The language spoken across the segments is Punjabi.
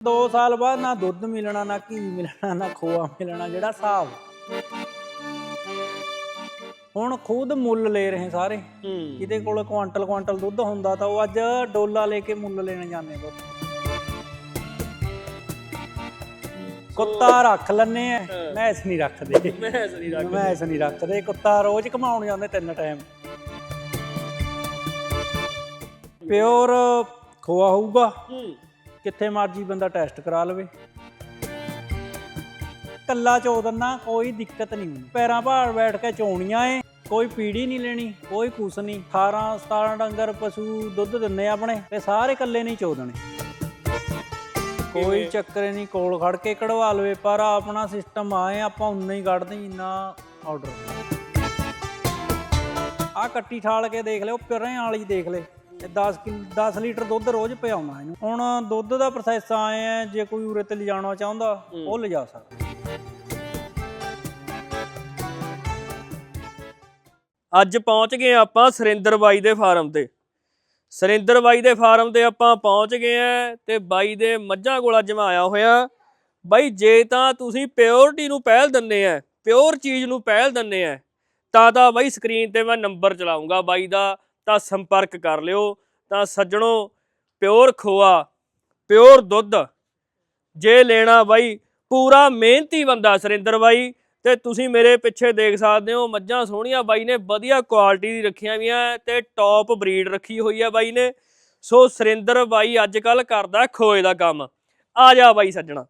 2 ਸਾਲ ਬਾਅਦ ਨਾ ਦੁੱਧ ਮਿਲਣਾ ਨਾ ਘੀ ਮਿਲਣਾ ਨਾ ਖੋਆ ਮਿਲਣਾ ਜਿਹੜਾ ਹਿਸਾਬ ਹੁਣ ਖੁਦ ਮੁੱਲ ਲੈ ਰਹੇ ਸਾਰੇ। ਹੂੰ। ਕੋਲ ਕੁਆਂਟਲ ਕੁਆਂਟਲ ਦੁੱਧ ਹੁੰਦਾ ਤਾਂ ਉਹ ਅੱਜ ਡੋਲਾ ਲੈ ਕੇ ਮੁੱਲ ਲੈਣ ਜਾਂਦੇ ਦੁੱਧ। ਕੁੱਤਾ ਰੱਖ ਲੈਨੇ ਐ ਮੈਸ ਨਹੀਂ ਰੱਖਦੇ। ਮੈਂ ਰੱਖ ਮੈਸ ਨਹੀਂ ਰੱਖਦੇ ਕੁੱਤਾ ਰੋਜ਼ ਕਮਾਉਣ ਜਾਂਦੇ ਤਿੰਨ ਟਾਈਮ ਪਿਓਰ ਖੋਆ ਹੋਊਗਾ। ਹੂੰ। ਕਿੱਥੇ ਮਰਜ਼ੀ ਬੰਦਾ ਟੈਸਟ ਕਰਾ ਲਵੇ। ਕੱਲਾ ਚੋ ਦਿੰਨਾ ਕੋਈ ਦਿੱਕਤ ਨਹੀਂ ਹੁੰਦੀ। ਪੈਰਾਂ ਭਾਰ ਬੈਠ ਕੇ ਚੋਣੀਆਂ ਏ ਕੋਈ ਪੀੜੀ ਨਹੀਂ ਲੈਣੀ ਕੋਈ ਕੁਸ ਨਹੀਂ। 18 17 ਡੰਗਰ ਪਸ਼ੂ ਦੁੱਧ ਦਿੰਨੇ ਆਪਣੇ ਤੇ ਸਾਰੇ ਕੱਲੇ ਨਹੀਂ ਚੋ ਦੇਣੇ ਕੋਈ ਚੱਕਰ ਨਹੀਂ ਕੋਲ ਖੜ ਕੇ ਕਢਵਾ ਲਵੇ ਪਰ ਆਪਣਾ ਸਿਸਟਮ ਆਏ ਆਪਾਂ ਉਨਾ ਹੀ ਕੱਢਦੇ ਜਿੰਨਾ ਆਰਡਰ ਆ ਕੱਟੀ ਠਾਲ ਕੇ ਦੇਖ ਲਿਓ ਪਿਰਾਂ ਵਾਲੀ ਦੇਖ ਲੈ। ਇਹ 10 ਕਿਲ 10 ਲੀਟਰ ਦੁੱਧ ਰੋਜ਼ ਪਿਆਉਣਾ ਇਹਨੂੰ। ਹੁਣ ਦੁੱਧ ਦਾ ਪ੍ਰੋਸੈਸ ਆਏ ਆ ਜੇ ਕੋਈ ਉਰੇ ਤੇ ਲਿਜਾਣਾ ਚਾਹੁੰਦਾ ਉਹ ਲਿਜਾ ਸਕਦਾ। ਅੱਜ ਪਹੁੰਚ ਗਏ ਆਪਾਂ ਸੁਰਿੰਦਰ ਬਾਈ ਦੇ ਫਾਰਮ ਤੇ। ਸੁਰਿੰਦਰ ਬਾਈ ਦੇ ਫਾਰਮ ਤੇ ਆਪਾਂ ਪਹੁੰਚ ਗਏ ਆ ਤੇ ਬਾਈ ਦੇ ਮੱਝਾਂ ਕੋਲ ਅੱਜ ਮੈਂ ਆਇਆ ਹੋਇਆ। ਬਾਈ ਜੇ ਤਾਂ ਤੁਸੀਂ ਪਿਓਰਿਟੀ ਨੂੰ ਪਹਿਲ ਦਿੰਦੇ ਆ ਪਿਓਰ ਚੀਜ਼ ਨੂੰ ਪਹਿਲ ਦਿੰਦੇ ਆ ਤਾਂ ਤਾਂ ਬਾਈ ਸਕਰੀਨ ਤੇ ਮੈਂ ਨੰਬਰ ਚਲਾਉਂਗਾ ਬਾਈ ਦਾ। ਤਾਂ ਸੰਪਰਕ ਕਰ ਲਿਓ, ਤਾਂ ਸੱਜਣੋ, ਪਿਓਰ ਖੋਆ, ਪਿਓਰ ਦੁੱਧ, ਜੇ ਲੈਣਾ ਬਾਈ, ਪੂਰਾ ਮਿਹਨਤੀ ਬੰਦਾ ਸੁਰਿੰਦਰ ਬਾਈ, ਤੇ ਤੁਸੀਂ ਮੇਰੇ ਪਿੱਛੇ ਦੇਖ ਸਕਦੇ ਹੋ, ਮੱਝਾਂ ਸੋਹਣੀਆਂ ਬਾਈ ਨੇ, ਵਧੀਆ ਕੁਆਲਿਟੀ ਦੀ ਰੱਖੀਆਂ ਵੀਆਂ ਤੇ ਟੌਪ ਬਰੀਡ ਰੱਖੀ ਹੋਈ ਆ ਬਾਈ ਨੇ। ਸੋ ਸੁਰਿੰਦਰ ਬਾਈ ਅੱਜ ਕੱਲ ਕਰਦਾ ਖੋਏ ਦਾ ਕੰਮ। ਆ ਜਾ ਬਾਈ ਸੱਜਣਾ।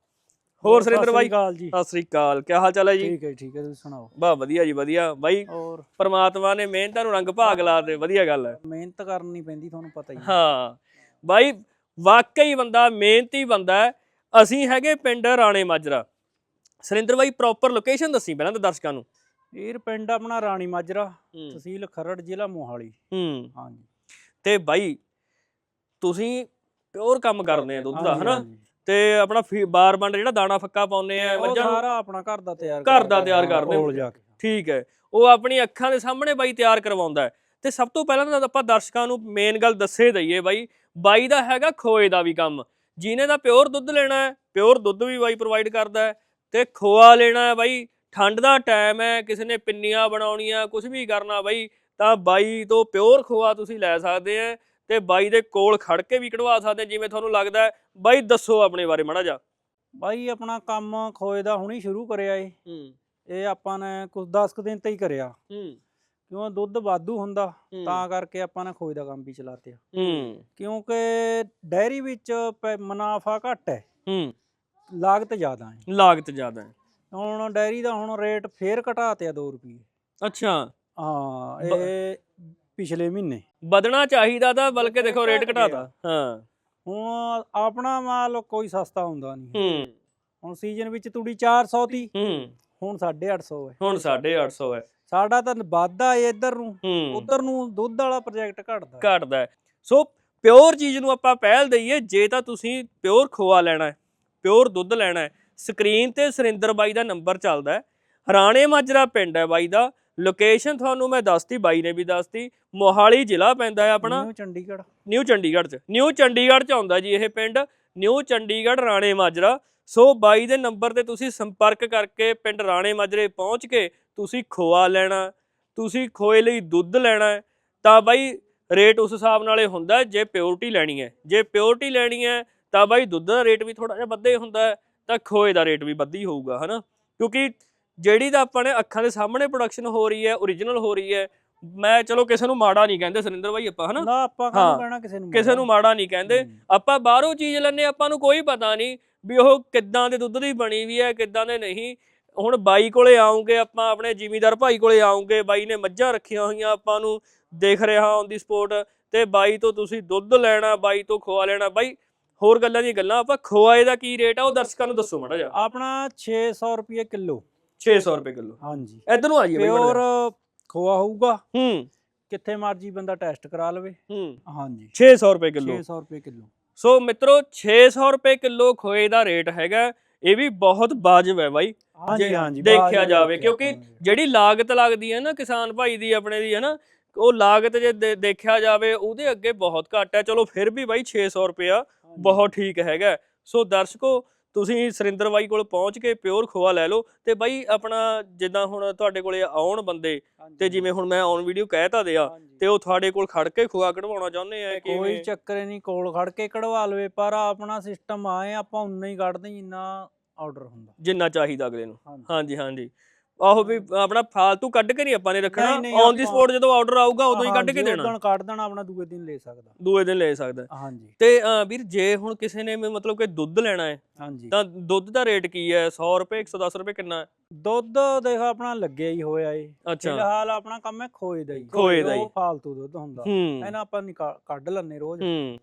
ਹੋਰ ਸੁਰਿੰਦਰ ਬਾਈ? ਗਾਲ ਜੀ। ਸਤਿ ਸ੍ਰੀ ਅਕਾਲ ਕੀ ਹਾਲ ਚਾਲ ਹੈ ਜੀ? ਠੀਕ ਹੈ ਠੀਕ ਹੈ ਤੁਸੀਂ ਸੁਣਾਓ? ਬਾ ਵਧੀਆ ਜੀ ਵਧੀਆ। ਬਾਈ ਔਰ ਪਰਮਾਤਮਾ ਨੇ ਮਿਹਨਤਾਂ ਨੂੰ ਰੰਗ ਭਾਗ ਲਾ ਦੇ ਵਧੀਆ ਗੱਲ ਹੈ। ਮਿਹਨਤ ਕਰਨੀ ਪੈਂਦੀ ਤੁਹਾਨੂੰ ਪਤਾ ਹੀ ਹੈ। ਹਾਂ। ਬਾਈ ਵਾਕਈ ਬੰਦਾ ਮਿਹਨਤੀ ਬੰਦਾ ਹੈ। ਅਸੀਂ ਹੈਗੇ ਪਿੰਡ ਰਾਣੇ ਮਾਜਰਾ। ਸੁਰਿੰਦਰ ਬਾਈ ਪ੍ਰੋਪਰ ਲੋਕੇਸ਼ਨ ਦੱਸੀ ਪਹਿਲਾਂ ਤਾਂ ਦਰਸ਼ਕਾਂ ਨੂੰ। ਇਹ ਪਿੰਡ ਆਪਣਾ ਰਾਣੀ ਮਾਜਰਾ ਤਹਿਸੀਲ ਖਰੜ ਜ਼ਿਲ੍ਹਾ ਮੋਹਾਲੀ। ਹੂੰ। ਹਾਂਜੀ। ਤੇ ਬਾਈ ਤੁਸੀਂ ਪਿਓਰ ਕੰਮ ਕਰਦੇ ਆ ਦੁੱਧ ਦਾ ਹਨਾ। ਤੇ ਆਪਣਾ ਬਾਰ ਬੰਡ ਜਿਹੜਾ ਦਾਣਾ ਫੱਕਾ ਪਾਉਨੇ ਆ ਮੱਝਾਂ ਨੂੰ ਸਾਰਾ ਆਪਣਾ ਘਰ ਦਾ ਤਿਆਰ ਘਰ ਦਾ ਤਿਆਰ ਕਰਦੇ। ਕੋਲ ਜਾ ਕੇ। ਠੀਕ ਹੈ। ਉਹ ਆਪਣੀ ਅੱਖਾਂ ਦੇ ਸਾਹਮਣੇ ਬਾਈ ਤਿਆਰ ਕਰਵਾਉਂਦਾ ਹੈ। ਤੇ ਸਭ ਤੋਂ ਪਹਿਲਾਂ ਤਾਂ ਆਪਾਂ ਦਰਸ਼ਕਾਂ ਨੂੰ ਮੇਨ ਗੱਲ ਦੱਸੇ ਦਈਏ ਬਾਈ ਬਾਈ ਦਾ ਹੈਗਾ ਖੋਏ ਦਾ ਵੀ ਕੰਮ। ਜਿਹਨੇ ਦਾ ਪਿਓਰ ਦੁੱਧ ਲੈਣਾ ਹੈ ਪਿਓਰ ਦੁੱਧ ਵੀ ਬਾਈ ਪ੍ਰੋਵਾਈਡ ਕਰਦਾ ਹੈ। ਤੇ ਖੋਆ ਲੈਣਾ ਹੈ ਬਾਈ ਠੰਡ ਦਾ ਟਾਈਮ ਹੈ ਕਿਸੇ ਨੇ ਪਿੰਨੀਆਂ ਬਣਾਉਣੀਆਂ ਕੁਝ ਵੀ ਕਰਨਾ ਬਾਈ ਤਾਂ ਬਾਈ ਤੋਂ ਪਿਓਰ ਖੋਆ ਤੁਸੀਂ ਲੈ ਸਕਦੇ ਆ ਤੇ ਬਾਈ ਦੇ ਕੋਲ ਖੜ ਕੇ ਵੀ ਕਢਵਾ ਸਕਦੇ ਆ, ਜਿਵੇਂ ਤੁਹਾਨੂੰ ਲੱਗਦਾ ਹੈ। ਬਾਈ ਦੱਸੋ ਆਪਣੇ ਬਾਰੇ ਮਾੜਾ ਜਾ ਬਾਈ ਆਪਣਾ ਕੰਮ ਖੋਏ ਦਾ ਹੁਣੀ ਸ਼ੁਰੂ ਕਰਿਆ ਏ। ਹੂੰ। ਇਹ ਆਪਾਂ ਨੇ ਕੁਝ 10 ਕੁ ਦਿਨ ਤੇ ਹੀ ਕਰਿਆ। ਹੂੰ। ਕਿਉਂ ਦੁੱਧ ਵਾਧੂ ਹੁੰਦਾ ਤਾਂ ਕਰਕੇ ਆਪਾਂ ਨੇ ਖੋਏ ਦਾ ਕੰਮ ਵੀ ਚਲਾਤਿਆ। ਹੂੰ। ਕਿਉਂਕਿ ਡੈਰੀ ਵਿੱਚ ਮੁਨਾਫਾ ਘੱਟ ਹੈ। ਹੂੰ। ਲਾਗਤ ਜ਼ਿਆਦਾ ਹੈ। ਲਾਗਤ ਜ਼ਿਆਦਾ ਹੈ। ਹੁਣ ਡੈਰੀ ਦਾ ਹੁਣ ਰੇਟ ਫੇਰ ਘਟਾਤਿਆ 2 ਰੁਪਏ ਅੱਛਾ। ਹਾਂ ਇਹ ਪਿਛਲੇ ਮਹੀਨੇ। ਵਧਣਾ ਚਾਹੀਦਾ ਤਾਂ ਬਲਕਿ ਦੇਖੋ ਰੇਟ ਘਟ ਘਟਾਤਾ ਹਾਂ। ਹੁਣ ਆਪਣਾ ਮਾਲ ਕੋਈ ਸਸਤਾ ਹੁੰਦਾ ਨਹੀਂ। ਹੂੰ। ਹੁਣ ਸੀਜ਼ਨ ਵਿੱਚ ਤੂੜੀ 400 ਦੀ ਹੂੰ। ਹੁਣ 850 ਹੈ। ਹੁਣ 850 ਹੈ। ਸਾਡਾ ਤਾਂ ਵਾਧਾ ਏ ਇੱਧਰ ਨੂੰ। ਉਧਰ ਨੂੰ ਦੁੱਧ ਵਾਲਾ ਪ੍ਰੋਜੈਕਟ ਘਟਦਾ। ਘਟਦਾ। ਸੋ ਪਿਓਰ ਚੀਜ਼ ਨੂੰ ਆਪਾਂ ਪਹਿਲ ਦਈਏ ਜੇ ਤਾਂ ਤੁਸੀਂ ਪਿਓਰ ਖੋਆ ਲੈਣਾ ਹੈ ਪਿਓਰ ਦੁੱਧ ਲੈਣਾ ਹੈ ਸਕਰੀਨ ਤੇ ਸੁਰਿੰਦਰ ਬਾਈ ਦਾ ਨੰਬਰ ਚੱਲਦਾ ਹੈ। ਹਰਾਣੇ ਮਾਜਰਾ ਪਿੰਡ ਹੈ ਬਾਈ ਦਾ। ਲੋਕੇਸ਼ਨ ਤੁਹਾਨੂੰ ਮੈਂ ਦੱਸਤੀ ਬਾਈ ਨੇ ਵੀ ਦੱਸਤੀ। ਮੋਹਾਲੀ ਜ਼ਿਲ੍ਹਾ ਪੈਂਦਾ ਹੈ ਆਪਣਾ। ਨਿਊ ਚੰਡੀਗੜ੍ਹ। ਨਿਊ ਚੰਡੀਗੜ੍ਹ ਚ। ਨਿਊ ਚੰਡੀਗੜ੍ਹ ਚ ਆਉਂਦਾ ਜੀ ਇਹ ਪਿੰਡ। ਨਿਊ ਚੰਡੀਗੜ੍ਹ ਰਾਣੇ ਮਾਜਰਾ। ਸੋ ਬਾਈ ਦੇ ਨੰਬਰ ਤੇ ਤੁਸੀਂ ਸੰਪਰਕ ਕਰਕੇ ਪਿੰਡ ਰਾਣੇ ਮਾਜਰੇ ਪਹੁੰਚ ਕੇ ਤੁਸੀਂ ਖੋਆ ਲੈਣਾ। ਤੁਸੀਂ ਖੋਏ ਲਈ ਦੁੱਧ ਲੈਣਾ ਤਾਂ ਬਾਈ ਰੇਟ ਉਸ ਹਿਸਾਬ ਨਾਲੇ ਹੁੰਦਾ ਜੇ ਪਿਓਰਿਟੀ ਲੈਣੀ ਹੈ। ਜੇ ਪਿਓਰਿਟੀ ਲੈਣੀ ਹੈ ਤਾਂ ਬਾਈ ਦੁੱਧ ਦਾ ਰੇਟ ਵੀ ਥੋੜਾ ਜਿਹਾ ਵੱਧੇ ਹੁੰਦਾ ਤਾਂ ਖੋਏ ਦਾ ਰੇਟ ਵੀ ਵੱਧੀ ਹੋਊਗਾ ਹਨਾ। ਕਿਉਂਕਿ ਜਿਹੜੀ ਤਾਂ ਆਪਾਂ ਨੇ ਅੱਖਾਂ ਦੇ ਸਾਹਮਣੇ ਪ੍ਰੋਡਕਸ਼ਨ ਹੋ ਰਹੀ ਹੈ ਓਰੀਜਨਲ ਹੋ ਰਹੀ ਹੈ ਮੈਂ ਚਲੋ ਕਿਸੇ ਨੂੰ ਮਾੜਾ ਨਹੀਂ ਕਹਿੰਦੇ ਸੁਰਿੰਦਰ ਬਾਈ ਆਪਾਂ ਹਨਾ? ਨਾ ਆਪਾਂ। ਕਾਹਨੂੰ ਕਹਿਣਾ ਕਿਸੇ ਨੂੰ ਕਿਸੇ ਨੂੰ ਮਾੜਾ ਨਹੀਂ ਕਹਿੰਦੇ। ਆਪਾਂ ਬਾਹਰੋਂ ਚੀਜ਼ ਲੈਣੇ ਆਪਾਂ ਨੂੰ ਕੋਈ ਪਤਾ ਨਹੀਂ ਵੀ ਉਹ ਕਿੱਦਾਂ ਦੇ ਦੁੱਧ ਦੀ ਬਣੀ ਵੀ ਹੈ ਕਿੱਦਾਂ ਦੇ ਨਹੀਂ। ਹੁਣ ਬਾਈ ਕੋਲੇ ਆਉਂਗੇ ਆਪਾਂ ਆਪਣੇ ਜ਼ਿਮੀਦਾਰ ਭਾਈ ਕੋਲੇ ਆਉਂਗੇ ਬਾਈ ਨੇ ਮੱਝਾਂ ਰੱਖੀਆਂ ਹੋਈਆਂ ਆਪਾਂ ਨੂੰ ਦੇਖ ਰਿਹਾ ਔਨ ਦੀ ਸਪੋਰਟ ਤੇ ਬਾਈ ਤੋਂ ਤੁਸੀਂ ਦੁੱਧ ਲੈਣਾ ਬਾਈ ਤੋਂ ਖੋਆ ਲੈਣਾ ਬਾਈ ਹੋਰ ਗੱਲਾਂ ਦੀਆਂ ਗੱਲਾਂ ਆਪਾਂ ਖੋਆਏ ਦਾ ਕੀ ਰੇਟ ਆ ਉਹ ਦਰਸ਼ਕਾਂ ਨੂੰ ਦੱਸੋ ਮਾੜਾ ਜਿਹਾ। ਆਪਣਾ 600 ਰੁਪਏ ਕਿਲੋ। 600 ਰੁਪਏ ਕਿਲੋ। ਹਾਂਜੀ। ਇਧਰ ਨੂੰ ਆ ਮਾੜਾ ਪਿਓਰ। ਖੋਆ ਹੋਊਗਾ। ਹੂੰ। ਕਿੱਥੇ ਮਰਜ਼ੀ ਬੰਦਾ ਟੈਸਟ ਕਰਾ ਲਵੇ। ਹੂੰ। ਹਾਂਜੀ। 600 ਰੁਪਏ ਕਿਲੋ। 600 ਰੁਪਏ ਕਿਲੋ। ਸੋ ਮਿੱਤਰੋ 600 ਰੁਪਏ ਕਿਲੋ ਖੋਏ ਦਾ ਰੇਟ ਹੈਗਾ। ਇਹ ਵੀ ਬਹੁਤ ਵਾਜਬ ਹੈ ਬਾਈ। ਹਾਂਜੀ ਜੇ ਹਾਂਜੀ ਦੇਖਿਆ ਜਾਵੇ ਕਿਉਂਕਿ। ਜਿਹੜੀ ਲਾਗਤ ਲੱਗਦੀ ਹੈ ਨਾ ਕਿਸਾਨ ਭਾਈ ਦੀ ਆਪਣੇ ਦੀ ਹੈ ਨਾ ਉਹ ਲਾਗਤ ਜੇ ਦੇਖਿਆ ਜਾਵੇ ਉਹਦੇ ਅੱਗੇ ਬਹੁਤ ਘੱਟ ਹੈ। ਚਲੋ ਫਿਰ ਵੀ ਬਾਈ 600 ਰੁਪਇਆ ਬਹੁਤ ਠੀਕ ਹੈਗਾ। ਸੋ ਦਰਸ਼ਕੋ ਤੁਸੀਂ ਸੁਰਿੰਦਰ ਬਾਈ ਕੋਲ ਪਹੁੰਚ ਕੇ ਪਿਓਰ ਖੋਆ ਲੈ ਲਓ ਤੇ ਬਾਈ ਆਪਣਾ ਜਿੱਦਾਂ ਹੁਣ ਤੁਹਾਡੇ ਕੋਲੇ ਆਉਣ ਬੰਦੇ ਤੇ ਜਿਵੇਂ ਹੁਣ ਮੈਂ ਔਨ ਵੀਡੀਓ ਕਹਿਤਾ ਦਿਆ ਤੇ ਉਹ ਤੁਹਾਡੇ ਕੋਲ ਖੜ ਕੇ ਖੋਆ ਕਢਵਾਉਣਾ ਚਾਹੁੰਦੇ ਆ ਕੋਈ ਕਿਵੇਂ ਚੱਕਰ ਨਹੀਂ ਕੋਲ ਖੜ ਕੇ ਕਢਵਾ ਲਵੇ ਪਰ ਆਪਣਾ ਸਿਸਟਮ ਆਏ ਆਪਾਂ ਉਨਾ ਹੀ ਕੱਢਦੇ ਜਿੰਨਾ ਆਰਡਰ ਹੁੰਦਾ। ਜਿੰਨਾ ਚਾਹੀਦਾ ਅਗਲੇ ਨੂੰ। ਹਾਂਜੀ ਹਾਂਜੀ। ਆਹੋ ਵੀ ਆਪਣਾ ਫਾਲਤੂ ਕੱਢ ਕੇ ਨਹੀਂ ਆਪਾਂ ਨੇ ਰੱਖਣਾ। ਨਹੀਂ, ਔਨ ਦੀ ਆਪਾਂ- ਸਪੋਟ ਜਦੋਂ ਆਰਡਰ ਆਊਗਾ ਉਦੋਂ ਹੀ ਕੱਢ ਕੇ ਦੇਣਾ। ਉਦਣ ਕੱਢ ਦੇਣਾ ਆਪਣਾ ਦੂਏ ਦਿਨ ਲੈ ਸਕਦਾ। ਦੂਏ ਦਿਨ ਲੈ ਸਕਦਾ। ਹਾਂਜੀ। ਤੇ ਅਹ, ਵੀਰ ਜੇ ਹੁਣ ਕਿਸੇ ਨੇ ਵੀ ਮਤਲਬ ਕਿ ਦੁੱਧ ਲੈਣਾ ਹੈ ਹਾਂਜੀ। ਤਾਂ ਦੁੱਧ ਦਾ ਰੇਟ ਕੀ ਹੈ? 100 ਰੁਪਏ 110 ਰੁਪਏ ਕਿੰਨਾ ਹੈ? ਦੁੱਧ ਦੇਖ ਆਪਣਾ ਲੱਗਿਆ ਹੀ ਹੋਇਆ ਏ। ਅੱਛਾ। ਫਿਲਹਾਲ ਆਪਣਾ ਕੰਮ ਹੈ ਖੋਏ ਦਾ ਹੀ। ਖੋਏ ਦਾ ਹੀ। ਉਹ ਫਾਲਤੂ ਦੁੱਧ ਹੁੰਦਾ। ਹੂੰ। ਇਹਨਾਂ ਆਪਾਂ ਨਿਕਾ- ਕੱਢ ਲੈਂਦੇ ਰੋਜ਼। ਹੂੰ।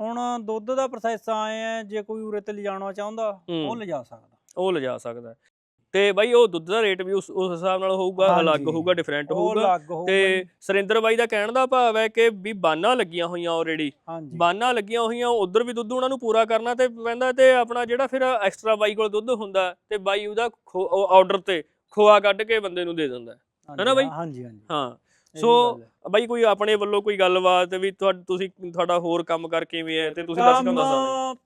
ਹੁਣ ਦੁੱਧ ਦਾ ਪ੍ਰੋਸੈਸ ਆਏ ਹੈ ਜੇ ਕੋਈ ਉਰੇ ਤੇ ਲਿਜਾਣਾ ਚਾਹੁੰਦਾ ਹੂੰ। ਉਹ ਲਿਜਾ ਸਕਦਾ। ਉਹ ਲਿਜਾ ਸਕਦਾ। ਹੈ। ਤੇ ਬਾਈ ਉਹ ਦੁੱਧ ਦਾ ਰੇਟ ਵੀ ਉਸ ਉਸ ਹਿਸਾਬ ਨਾਲ ਹੋਊਗਾ ਅਲੱਗ। ਹੋਊਗਾ ਡਿਫਰੈਂਟ ਹੋਊਗਾ ਤੇ। ਸੁਰਿੰਦਰ ਬਾਈ ਦਾ ਕਹਿਣ ਦਾ ਭਾਵ ਹੈ ਕਿ ਵੀ ਬਾਨਾਂ ਲੱਗੀਆਂ ਹੋਈਆਂ ਆਲਰੇਡੀ ਬਾਨਾਂ ਲੱਗੀਆਂ ਹੋਈਆਂ ਉਧਰ ਵੀ ਦੁੱਧ ਉਹਨਾਂ ਨੂੰ ਪੂਰਾ ਕਰਨਾ ਤੇ ਪੈਂਦਾ ਤੇ ਆਪਣਾ ਜਿਹੜਾ ਫਿਰ ਐਕਸਟਰਾ ਬਾਈ ਕੋਲ ਦੁੱਧ ਹੁੰਦਾ ਤੇ ਬਾਈ ਉਹਦਾ ਆਰਡਰ ਤੇ ਖੋਆ ਕੱਢ ਕੇ ਬੰਦੇ ਨੂੰ ਦੇ ਦਿੰਦਾ ਹੈ। ਨਾ ਬਾਈ? ਹਾਂਜੀ ਹਾਂਜੀ ਹਾਂ ਸੋ। ਬਾਈ ਕੋਈ ਆਪਣੇ ਵੱਲੋਂ ਕੋਈ ਗੱਲਬਾਤ ਵੀ ਤੁਸੀਂ ਤੁਹਾਡਾ ਹੋਰ ਕੰਮ ਕਰ ਕਿਵੇਂ ਹੈ ਤੇ ਤੁਸੀਂ ਦੱਸ ਸਕਦੇ ਕੰਮ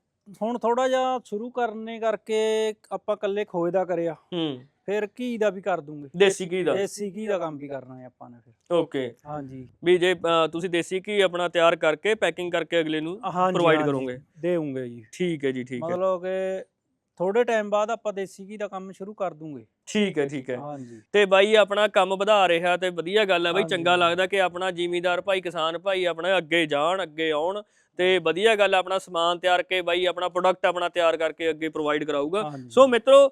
ਹੁਣ ਥੋੜਾ ਜਿਹਾ ਸ਼ੁਰੂ ਕਰਨੇ ਕਰਕੇ ਆਪਾਂ ਇਕੱਲੇ ਖੋਏ ਦਾ ਕਰਿਆ। ਹੂੰ। ਫਿਰ ਘੀ ਦਾ ਵੀ ਕਰ ਦੂੰਗੇ। ਦੇਸੀ ਘੀ ਦਾ? ਦੇਸੀ ਘੀ ਦਾ ਕੰਮ ਵੀ ਕਰਨਾ ਹੈ ਆਪਾਂ ਨੇ ਫਿਰ। ਓਕੇ। ਹਾਂਜੀ। ਵੀ ਜੇ ਤੁਸੀਂ ਦੇਸੀ ਘੀ ਆਪਣਾ ਤਿਆਰ ਕਰਕੇ ਪੈਕਿੰਗ ਕਰਕੇ ਅਗਲੇ ਨੂੰ ਹਾਂਜੀ, ਕਰੋਗੇ। ਦੇਵਾਂਗੇ ਜੀ। ਠੀਕ ਹੈ ਜੀ ਠੀਕ ਹੈ। ਮਤਲਬ ਕਿ ਥੋੜੇ ਟਾਈਮ ਬਾਅਦ ਆਪਾਂ ਦੇਸੀ ਘੀ ਦਾ ਕੰਮ ਸ਼ੁਰੂ ਕਰ ਦੂੰਗੇ। ਠੀਕ ਹੈ ਠੀਕ ਹੈ। ਹਾਂਜੀ। ਤੇ ਬਾਈ ਆਪਣਾ ਕੰਮ ਵਧਾ ਰਿਹਾ ਤੇ ਵਧੀਆ ਗੱਲ ਹੈ ਬਾਈ। ਚੰਗਾ। ਲੱਗਦਾ ਕਿ ਆਪਣਾ ਜ਼ਿਮੀਂਦਾਰ ਭਾਈ ਕਿਸਾਨ ਭਾਈ ਆਪਣਾ ਅੱਗੇ ਜਾਣ ਅੱਗੇ ਆਉਣ। ਤੇ ਵਧੀਆ ਗੱਲ ਆਪਣਾ ਸਮਾਨ ਤਿਆਰ ਕੇ ਬਾਈ ਆਪਣਾ ਪ੍ਰੋਡਕਟ ਆਪਣਾ ਤਿਆਰ ਕਰਕੇ ਅੱਗੇ ਪ੍ਰੋਵਾਈਡ ਕਰਾਊਗਾ। ਸੋ ਮਿੱਤਰੋ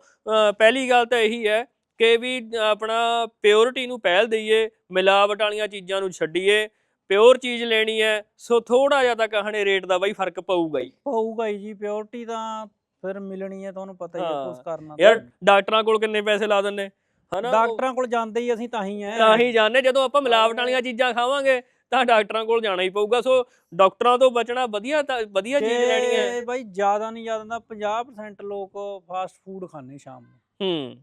ਪਹਿਲੀ ਗੱਲ ਤਾਂ ਇਹੀ ਹੈ ਕਿ ਵੀ ਆਪਣਾ ਪਿਓਰਿਟੀ ਨੂੰ ਪਹਿਲ ਦਈਏ ਮਿਲਾਵਟ ਵਾਲੀਆਂ ਚੀਜ਼ਾਂ ਨੂੰ ਛੱਡੀਏ ਪਿਓਰ ਚੀਜ਼ ਲੈਣੀ ਹੈ ਸੋ ਥੋੜਾ ਜਿਹਾ ਤਾਂ ਕਹਣੇ ਰੇਟ ਦਾ ਬਾਈ ਫ਼ਰਕ ਪਊਗਾ ਹੀ ਪਊਗਾ ਜੀ ਪਿਓਰਟੀ ਤਾਂ ਫਿਰ ਮਿਲਣੀ ਹੈ ਤੁਹਾਨੂੰ ਪਤਾ ਹੀ ਹੈ। ਕੁਝ ਕਰਨਾ ਯਾਰ। ਡਾਕਟਰਾਂ ਕੋਲ ਕਿੰਨੇ ਪੈਸੇ ਲਾ ਦਿੰਨੇ ਹਨਾ ਡਾਕਟਰਾਂ ਕੋਲ ਜਾਂਦੇ ਹੀ ਅਸੀਂ ਤਾਂ ਹੀ ਹੈ ਤਾਂ ਹੀ ਜਾਣੇ ਜਦੋਂ ਆਪਾਂ ਮਿਲਾਵਟ ਵਾਲੀਆਂ ਚੀਜ਼ਾਂ ਖਾਵਾਂਗੇ ਤਾਂ ਡਾਕਟਰਾਂ ਕੋਲ ਜਾਣਾ ਹੀ ਪਊਗਾ ਸੋ ਡਾਕਟਰਾਂ ਤੋਂ ਬਚਣਾ ਵਧੀਆ ਵਧੀਆ ਚੀਜ਼ ਲੈਣੀ ਹੈ। ਬਾਈ ਜ਼ਿਆਦਾ ਨਹੀਂ ਜ਼ਿਆਦਾ ਤਾਂ 50% ਲੋਕ ਫਾਸਟ ਫੂਡ ਖਾਣੇ ਸ਼ਾਮ ਨੂੰ। ਹੂੰ।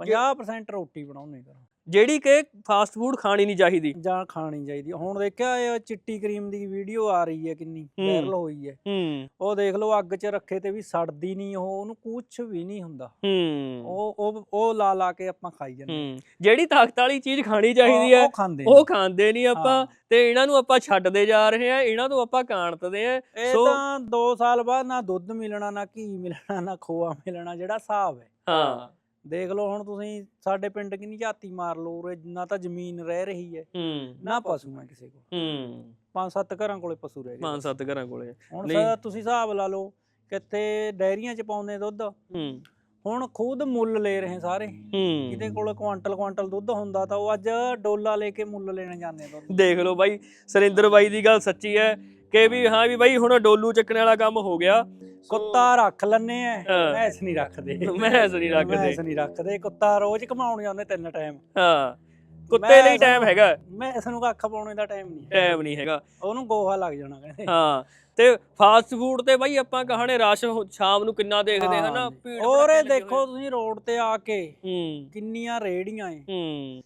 50% ਰੋਟੀ ਬਣਾਉਂਦੇ ਘਰ। ਜਿਹੜੀ ਕਿ ਫਾਸਟ ਫੂਡ ਖਾਣੀ ਨਹੀਂ ਚਾਹੀਦੀ। ਜਾਂ ਖਾਣੀ ਚਾਹੀਦੀ। ਹੁਣ ਦੇਖਿਆ ਇਹ ਚਿੱਟੀ ਕਰੀਮ ਦੀ ਵੀਡੀਓ ਆ ਰਹੀ ਹੈ ਕਿੰਨੀ। ਵਾਇਰਲ ਹੋਈ ਹੈ। ਹੂੰ। ਉਹ ਦੇਖ ਲਓ ਅੱਗ 'ਚ ਰੱਖੇ ਤੇ ਵੀ ਸੜਦੀ ਨਹੀਂ ਉਹ ਉਹਨੂੰ ਕੁਝ ਵੀ ਨਹੀਂ ਹੁੰਦਾ। ਹੂੰ। ਉਹ ਉਹ ਉਹ ਲਾ ਲਾ ਕੇ ਆਪਾਂ ਖਾਈ ਜਾਂਦੇ ਜਿਹੜੀ ਤਾਕਤ ਵਾਲੀ ਚੀਜ਼ ਖਾਣੀ ਚਾਹੀਦੀ ਹੈ ਉਹ ਖਾਂਦੇ ਨਹੀਂ। ਆਪਾਂ। ਤੇ ਇਹਨਾਂ ਨੂੰ ਆਪਾਂ ਛੱਡਦੇ ਜਾ ਰਹੇ ਆ ਇਹਨਾਂ ਤੋਂ ਆਪਾਂ ਕਾਣਤਦੇ ਆ ਸੋ- ਤਾਂ 2 ਸਾਲ ਬਾਅਦ ਨਾ ਦੁੱਧ ਮਿਲਣਾ ਨਾ ਘੀ ਮਿਲਣਾ ਨਾ ਖੋਆ ਮਿਲਣਾ ਜਿਹੜਾ ਹਿਸਾਬ ਹੈ। ਹਾਂ। ਦੇਖ ਲਓ ਹੁਣ ਤੁਸੀਂ ਸਾਡੇ ਪਿੰਡ ਕਿੰਨੀ ਝਾਤੀ ਮਾਰ ਲਓ ਉਰੇ ਨਾ ਤਾਂ ਜ਼ਮੀਨ ਰਹਿ ਰਹੀ ਹੈ ਹੂੰ। ਨਾ ਪਸ਼ੂ ਹੈ ਕਿਸੇ ਕੋਲ। ਹੂੰ। ਪੰਜ ਸੱਤ ਘਰਾਂ ਕੋਲੇ ਪਸ਼ੂ ਰਹਿ ਗਏ ਪੰਜ ਸੱਤ ਘਰਾਂ ਕੋਲੇ। ਹੁਣ। ਸਾ- ਤੁਸੀਂ ਹਿਸਾਬ ਲਾ ਲਓ ਕਿਤੇ ਡੈਰੀਆਂ 'ਚ ਪਾਉਂਦੇ ਦੁੱਧ। ਹੂੰ। ਹੁਣ ਖੁਦ ਮੁੱਲ ਲੈ ਰਹੇ ਸਾਰੇ। ਹੂੰ। ਜਿਹਦੇ ਕੋਲ ਕੁਆਂਟਲ ਕੁਆਂਟਲ ਦੁੱਧ ਹੁੰਦਾ ਤਾਂ ਉਹ ਅੱਜ ਡੋਲਾ ਲੈ ਕੇ ਮੁੱਲ ਲੈਣ ਜਾਂਦੇ ਦੁੱਧ। ਦੇਖ ਲਓ ਬਾਈ ਸੁਰਿੰਦਰ ਬਾਈ ਦੀ ਗੱਲ ਸੱਚੀ ਹੈ ਕਿ ਵੀ ਹਾਂ ਵੀ ਬਾਈ ਹੁਣ ਡੋਲੂ ਚੱਕਣ ਵਾਲਾ ਕੰਮ ਹੋ ਗਿਆ। ਕੁੱਤਾ ਰੱਖ ਲੈਨੇ ਆ। ਹਾਂ। ਮੈਸ ਨਹੀਂ ਰੱਖਦੇ। ਮੈਸ ਨਹੀਂ ਰੱਖਦੇ। ਮੈਸ ਨਹੀਂ ਰੱਖਦੇ। ਕੁੱਤਾ ਰੋਜ਼ ਕਮਾਉਣ ਜਾਂਦੇ ਤਿੰਨ ਟਾਈਮ ਹਾਂ। ਕੁੱਤੇ ਮੈਂ ਲਈ ਟਾਈਮ ਹੈਗਾ। ਮੈਸ ਨੂੰ ਕੱਖ ਪਾਉਣੇ ਦਾ ਟਾਈਮ ਨਹੀਂ। ਟਾਈਮ ਨਹੀਂ ਹੈਗਾ। ਉਹਨੂੰ ਗੋਹਾ ਲੱਗ ਜਾਣਾ ਕਹਿੰਦੇ। ਹਾਂ। ਤੇ ਫਾਸਟ ਫੂਡ ਤੇ ਬਾਈ ਆਪਾਂ ਕਹਾਣੇ ਰਸ਼ ਹੋ- ਸ਼ਾਮ ਨੂੰ ਕਿੰਨਾ ਦੇਖਦੇ ਹਾਂ ਹਨਾ ਜੀ। ਭੀੜ ਔਰ ਭੜੱਕੇ ਇਹ ਲੱਗੇ ਦੇਖੋ ਤੁਸੀਂ ਰੋਡ ਤੇ ਆ ਕੇ। ਹੂੰ। ਕਿੰਨੀਆਂ ਰੇੜੀਆਂ ਏ। ਹੂੰ।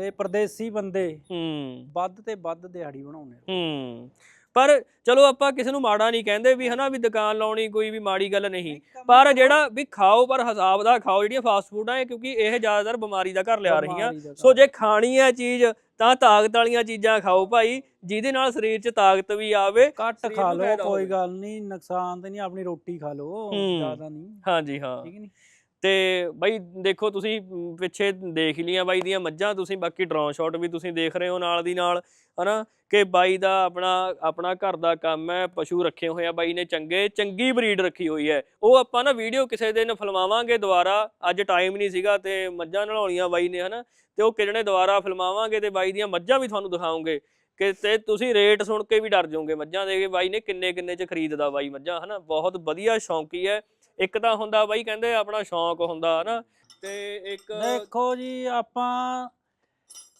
ਇਹ ਪਰਦੇਸੀ ਬੰਦੇ ਹੂੰ। ਵੱਧ ਤੇ ਵੱਧ ਦਿਹਾੜੀ ਬਣਾਉਂਦੇ। ਹੂੰ। ਪਰ ਚਲੋ ਆਪਾਂ ਕਿਸੇ ਨੂੰ ਮਾੜਾ ਨਹੀਂ ਕਹਿੰਦੇ ਵੀ ਹਨਾ ਵੀ ਦੁਕਾਨ ਲਾਉਣੀ ਕੋਈ ਵੀ ਮਾੜੀ ਗੱਲ ਨਹੀਂ। ਪਰ ਜਿਹੜਾ ਵੀ ਖਾਓ ਪਰ ਹਿਸਾਬ ਦਾ ਖਾਓ ਜਿਹੜੀਆਂ ਫਾਸਟ ਫੂਡਾਂ ਹੈ ਕਿਉਂਕਿ ਇਹ ਜ਼ਿਆਦਾਤਰ ਬਿਮਾਰੀ ਦਾ ਘਰ ਲਿਆ ਰਹੀਆਂ। ਸੋ ਜੇ ਖਾਣੀ ਹੈ ਚੀਜ਼ ਤਾਂ ਤਾਕਤ ਵਾਲੀਆਂ ਚੀਜ਼ਾਂ ਖਾਓ ਭਾਈ ਜਿਹਦੇ ਨਾਲ ਸਰੀਰ 'ਚ ਤਾਕਤ ਵੀ ਆਵੇ ਘੱਟ ਖਾ ਲਓ ਕੋਈ। ਗੱਲ ਨਹੀਂ ਨੁਕਸਾਨ ਤੇ ਨਹੀਂ ਆਪਣੀ ਰੋਟੀ ਖਾ ਲਓ। ਜ਼ਿਆਦਾ ਨਹੀਂ। ਹਾਂਜੀ ਹਾਂ। ਠੀਕ ਨਹੀਂ? ਤੇ ਬਾਈ ਦੇਖੋ ਤੁਸੀਂ ਪਿੱਛੇ ਦੇਖ ਹੀ ਲੀਆਂ ਬਾਈ ਦੀਆਂ ਮੱਝਾਂ, ਤੁਸੀਂ ਬਾਕੀ ਡਰੋਨ ਸ਼ਾਟ ਵੀ ਤੁਸੀਂ ਦੇਖ ਰਹੇ ਹੋ ਨਾਲ ਦੀ ਨਾਲ, ਹਨਾ? ਕਿ ਬਾਈ ਦਾ ਆਪਣਾ ਆਪਣਾ ਘਰ ਦਾ ਕੰਮ ਹੈ, ਪਸ਼ੂ ਰੱਖੇ ਹੋਏ ਆ ਬਾਈ ਨੇ ਚੰਗੇ, ਚੰਗੀ ਬਰੀਡ ਰੱਖੀ ਹੋਈ ਹੈ। ਉਹ ਆਪਾਂ ਨਾ ਵੀਡੀਓ ਕਿਸੇ ਦਿਨ ਫਿਲਮਾਵਾਂਗੇ ਦੁਬਾਰਾ, ਅੱਜ ਟਾਈਮ ਨਹੀਂ ਸੀਗਾ ਤੇ ਮੱਝਾਂ ਨਲਾਉਣੀਆਂ ਬਾਈ ਨੇ, ਹਨਾ? ਤੇ ਉਹ ਕਿਹੜੇ ਦੁਬਾਰਾ ਫਿਲਮਾਵਾਂਗੇ ਤੇ ਬਾਈ ਦੀਆਂ ਮੱਝਾਂ ਵੀ ਤੁਹਾਨੂੰ ਦਿਖਾਉਂਗੇ। ਕਿ ਤੇ ਤੁਸੀਂ ਰੇਟ ਸੁਣ ਕੇ ਵੀ ਡਰ ਜਾਓਗੇ ਮੱਝਾਂ ਦੇ ਬਾਈ ਨੇ ਕਿੰਨੇ ਕਿੰਨੇ ਚ ਖਰੀਦਦਾ ਬਾਈ ਮੱਝਾਂ, ਹਨਾ? ਬਹੁਤ ਵਧੀਆ, ਸ਼ੌਂਕੀ ਹੈ। ਇੱਕ ਤਾਂ ਹੁੰਦਾ ਬਾਈ ਕਹਿੰਦੇ ਆਪਣਾ ਸ਼ੌਂਕ ਹੁੰਦਾ ਹਨਾ ਤੇ ਇੱਕ ਦੇਖੋ ਜੀ ਆਪਾਂ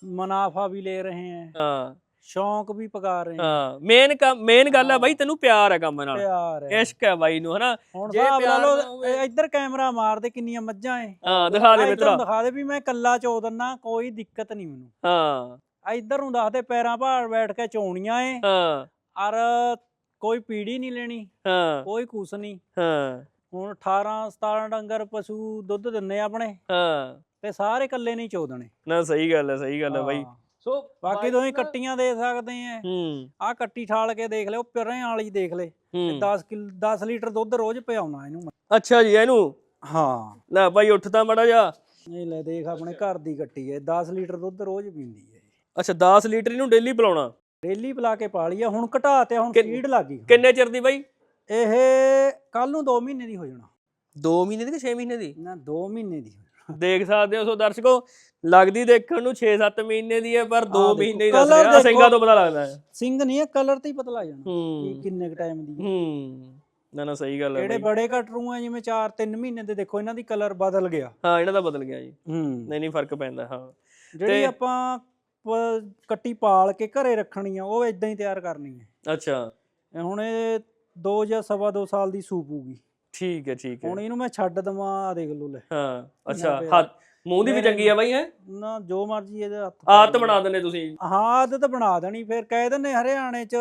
ਮੁਨਾਫਾ ਵੀ ਲੈ ਰਹੇ ਹਾਂ। ਹਾਂ। ਸ਼ੌਂਕ ਵੀ ਪਕਾ ਰਹੇ ਹਾਂ। ਹਾਂ ਮੇਨ ਮੇਨ ਗੱਲ ਹੈ। ਬਾਈ ਤੈਨੂੰ ਪਿਆਰ ਹੈ ਕੰਮ ਨਾਲ। ਪਿਆਰ ਹੈ। ਇਸ਼ਕ ਹੈ ਬਾਈ ਨੂੰ ਹਨਾ। ਜੇ ਲਾ ਪਿਆਰ ਇਹ ਇੱਧਰ ਕੈਮਰਾ ਮਾਰਦੇ ਕਿੰਨੀਆਂ ਮੱਝਾਂ ਏ ਹਾਂ ਦਿਖਾ ਦੇ ਮਿੱਤਰਾ। ਦਿਖਾ ਦੇ ਵੀ ਮੈਂ ਕੱਲਾ ਚੋ ਦਿੰਨਾ ਕੋਈ ਦਿੱਕਤ ਨਹੀਂ ਮੈਨੂੰ। ਹਾਂ। ਆ ਇੱਧਰ ਨੂੰ ਦੱਸ ਦੇ ਪੈਰਾਂ ਭਾਰ ਬੈਠ ਕੇ ਚੋਣੀਆਂ ਏ ਹਾਂ। ਔਰ ਕੋਈ ਪੀੜੀ ਨਹੀਂ ਲੈਣੀ ਹਾਂ। ਕੋਈ ਕੁਛ ਨਹੀਂ। ਹਾਂ। ਹੁਣ 18 17 ਡੰਗਰ ਪਸ਼ੂ ਦੁੱਧ ਦਿੰਨੇ ਆ ਆਪਣੇ ਹਾਂ। ਤੇ ਸਾਰੇ ਇਕੱਲੇ ਨਹੀਂ ਚੋਦਣੇ ਨਾ ਸਹੀ ਗੱਲ ਹੈ ਸਹੀ ਗੱਲ ਹੈ ਬਾਈ। ਸੋ ਬਾਕੀ ਤੁਸੀਂ ਕੱਟੀਆਂ ਦੇ ਸਕਦੇ ਆ। ਹੂੰ। ਆ ਕੱਟੀ ਠਾਲ ਕੇ ਦੇਖ ਲਿਓ ਪਿਰਾਂ ਵਾਲੀ ਦੇਖ ਲੈ। ਹੂੰ। 10 ਕਿਲ 10 ਲੀਟਰ ਦੁੱਧ ਰੋਜ਼ ਪਿਆਉਣਾ ਇਹਨੂੰ। ਅੱਛਾ ਜੀ ਇਹਨੂੰ? ਹਾਂ। ਲੈ ਬਾਈ ਉੱਠ ਤਾਂ ਮੜਾ ਜਾ। ਇਹ ਲੈ ਦੇਖ ਆਪਣੇ ਘਰ ਦੀ ਕੱਟੀ ਹੈ 10 ਲੀਟਰ ਦੁੱਧ ਰੋਜ਼ ਪੀਂਦੀ ਹੈ। ਅੱਛਾ 10 ਲੀਟਰ ਇਹਨੂੰ ਡੇਲੀ ਪਿਲਾਉਣਾ? ਰੇਲੀ ਪਿਲਾ ਕੇ ਪਾਲੀ ਆ ਹੁਣ ਘਟਾ ਤੇ ਹੁਣ ਫੀਡ ਲੱਗ ਗਈ। ਕਿੰਨੇ ਚਿਰ ਦੀ ਬਾਈ? ਇਹ ਕੱਲ ਨੂੰ 2 ਮਹੀਨੇ ਦੀ ਹੋ ਜਾਣਾ। 2 ਮਹੀਨੇ ਦੀ ਕਿ 6 ਮਹੀਨੇ ਦੀ? ਨਾ 2 ਮਹੀਨੇ ਦੀ। ਦੇਖ ਸਕਦੇ ਹੋ ਸੋ ਦਰਸ਼ਕੋ ਲੱਗਦੀ ਦੇਖਣ ਨੂੰ 6-7 ਮਹੀਨੇ ਦੀ ਹੈ ਪਰ 2 ਆਹ ਦੇਖੋ, ਮਹੀਨੇ ਹੀ ਦੱਸ ਰਿਹਾ। ਸਿੰਘਾਂ ਤੋਂ ਪਤਾ ਲੱਗਦਾ ਹੈ। ਸਿੰਘ ਨਹੀਂ ਹੈ ਕਲਰ ਤੇ ਹੀ ਪਤਾ ਲੱਗ ਜਾਣਾ ਕਿ ਕਿੰਨੇ ਕ ਟਾਈਮ ਦੀ ਹੈ। ਨਾ ਨਾ ਸਹੀ ਗੱਲ ਹੈ ਜਿਹੜੇ ਬੜੇ ਕਟਰੂ ਆ ਜਿਵੇਂ 4-3 ਮਹੀਨੇ ਦੇ ਦੇਖੋ ਇਹਨਾਂ ਦੀ ਕਲਰ ਬਦਲ ਗਿਆ। ਹਾਂ ਇਹਨਾਂ ਦਾ ਬਦਲ ਗਿਆ ਜੀ। ਹੂੰ। ਨਹੀਂ ਨਹੀਂ ਫ਼ਰਕ ਪੈਂਦਾ ਹਾਂ। ਜਿਹੜੀ ਆਪਾਂ ਕੱਟੀ ਪਾਲ ਕੇ ਘਰੇ ਰੱਖਣੀ ਆ ਉਹ ਇਦਾਂ ਹੀ ਤਿਆਰ ਕਰਨੀ ਹੈ। ਅੱਛਾ। ਹੁਣ ਇਹ 2 ਜਾਂ ਸਵਾ 2 ਸਾਲ ਦੀ ਸੂਪ ਹੋਊਗੀ ਠੀਕ ਹੈ ਠੀਕ ਹੈ। ਹੁਣ ਇਹਨੂੰ ਮੈਂ ਛੱਡ ਦਵਾਂ ਆ ਦੇਖ ਲਓ ਲੈ। ਹਾਂ ਅੱਛਾ। ਹੱਥ ਮੂੰਹ ਦੀ ਵੀ ਚੰਗੀ ਆ ਬਾਈ ਹੈ? ਨਾ ਜੋ ਮਰਜ਼ੀ ਇਹਦੇ ਹੱਥ ਆਦਤ ਬਣਾ ਦਿੰਦੇ ਤੁਸੀਂ। ਹਾਂ ਆਦਤ ਬਣਾ ਦੇਣੀ ਫਿਰ ਕਹਿ ਦਿੰਦੇ ਹਰਿਆਣੇ ਚ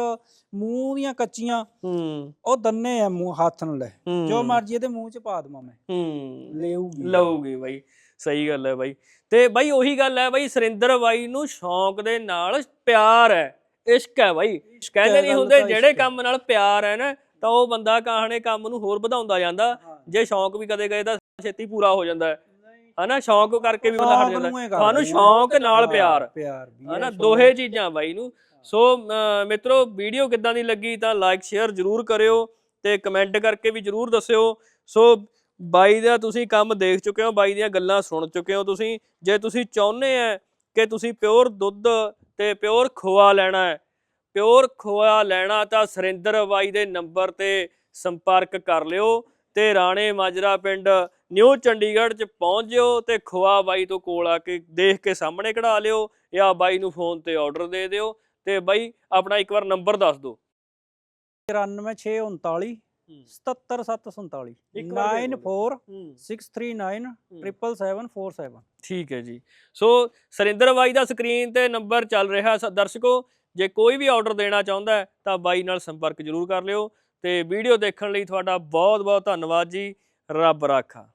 ਮੂੰਹ ਦੀਆਂ ਕੱਚੀਆਂ। ਹੂੰ। ਉਹ ਦੰਨੇ ਆ ਮੂੰਹ ਹੱਥ ਨਾਲ ਲੈ। ਜੋ ਮਰਜ਼ੀ ਇਹਦੇ ਮੂੰਹ ਚ ਪਾ ਦਵਾਂ ਮੈਂ। ਹੂੰ। ਲੇਊਗੀ। ਲਊਗੀ ਬਾਈ ਸਹੀ ਗੱਲ ਹੈ ਬਾਈ। ਤੇ ਬਾਈ ਉਹੀ ਗੱਲ ਹੈ ਬਾਈ ਸੁਰਿੰਦਰ ਬਾਈ ਨੂੰ ਸ਼ੌਂਕ ਦੇ ਨਾਲ ਪਿਆਰ ਹੈ। ਇਸ਼ਕ ਹੈ ਬਾਈ। ਕਹਿੰਦੇ ਨਹੀਂ ਹੁੰਦੇ ਜਿਹੜੇ। ਕੰਮ ਨਾਲ ਪਿਆਰ ਹੈ ਨਾ ਤਾਂ ਉਹ ਬੰਦਾ ਕਾਹਣੇ ਕੰਮ ਨੂੰ ਹੋਰ ਵਧਾਉਂਦਾ ਜਾਂਦਾ। ਜੇ ਸ਼ੌਂਕ ਵੀ ਕਦੇ ਗਏ ਤਾਂ ਛੇਤੀ ਪੂਰਾ ਹੋ ਜਾਂਦਾ ਹੈ। ਹਨਾ ਸ਼ੌਂਕ ਕਰਕੇ ਵੀ ਬੰਦਾ ਹਟ ਜਾਂਦਾ। ਤੁਹਾਨੂੰ। ਸ਼ੌਂਕ ਨਾਲ ਪਿਆਰ। ਹਨਾ ਦੋਹੇ ਚੀਜ਼ਾਂ ਬਾਈ ਨੂੰ। ਸੋ ਮਿੱਤਰੋ ਵੀਡੀਓ ਕਿੱਦਾਂ ਦੀ ਲੱਗੀ ਤਾਂ ਲਾਈਕ ਸ਼ੇਅਰ ਜਰੂਰ ਕਰਿਓ ਤੇ ਕਮੈਂਟ ਕਰਕੇ ਵੀ ਜਰੂਰ ਦੱਸਿਓ। ਸੋ ਬਾਈ ਦਾ ਤੁਸੀਂ ਕੰਮ ਦੇਖ ਚੁੱਕੇ ਹੋ ਬਾਈ ਦੀਆਂ ਗੱਲਾਂ ਸੁਣ ਚੁੱਕੇ ਹੋ ਤੁਸੀਂ। ਜੇ ਤੁਸੀਂ ਚਾਹੁੰਦੇ ਆ ਕਿ ਤੁਸੀਂ ਪਿਓਰ ਦੁੱਧ ਤੇ ਪਿਓਰ ਖੋਆ ਲੈਣਾ ਹੈ। ਪਿਓਰ ਖੋਆ ਲੈਣਾ ਤਾਂ ਸੁਰਿੰਦਰ ਬਾਈ ਦੇ ਨੰਬਰ ਤੇ ਸੰਪਰਕ ਕਰ ਲਿਓ ਤੇ ਰਾਣੇ ਮਾਜਰਾ ਪਿੰਡ ਨਿਊ ਚੰਡੀਗੜ੍ਹ ਚ ਪਹੁੰਚ ਜਿਓ ਤੇ ਖੋਆ ਬਾਈ ਤੋਂ ਕੋਲ ਆ ਕੇ ਦੇਖ ਕੇ ਸਾਹਮਣੇ ਕਢਾ ਲਿਓ ਜਾਂ ਬਾਈ ਨੂੰ ਫੋਨ ਤੇ ਆਰਡਰ ਦੇ ਦਿਓ ਤੇ ਬਾਈ ਆਪਣਾ ਇੱਕ ਵਾਰ ਨੰਬਰ ਦੱਸ ਦਿਓ। 94639 77747 9463977747 ਠੀਕ ਹੈ ਜੀ। ਸੋ ਸਰਿੰਦਰ ਬਾਈ ਦਾ ਸਕਰੀਨ ਤੇ ਨੰਬਰ ਚੱਲ ਰਿਹਾ ਦਰਸ਼ਕੋ ਜੇ ਕੋਈ ਵੀ ਆਰਡਰ ਦੇਣਾ ਚਾਹੁੰਦਾ ਹੈ ਤਾਂ ਬਾਈ ਨਾਲ ਸੰਪਰਕ ਜ਼ਰੂਰ ਕਰ ਲਿਓ ਤੇ ਵੀਡੀਓ ਦੇਖਣ ਲਈ ਤੁਹਾਡਾ ਬਹੁਤ ਬਹੁਤ ਧੰਨਵਾਦ ਜੀ। ਰੱਬ ਰਾਖਾ।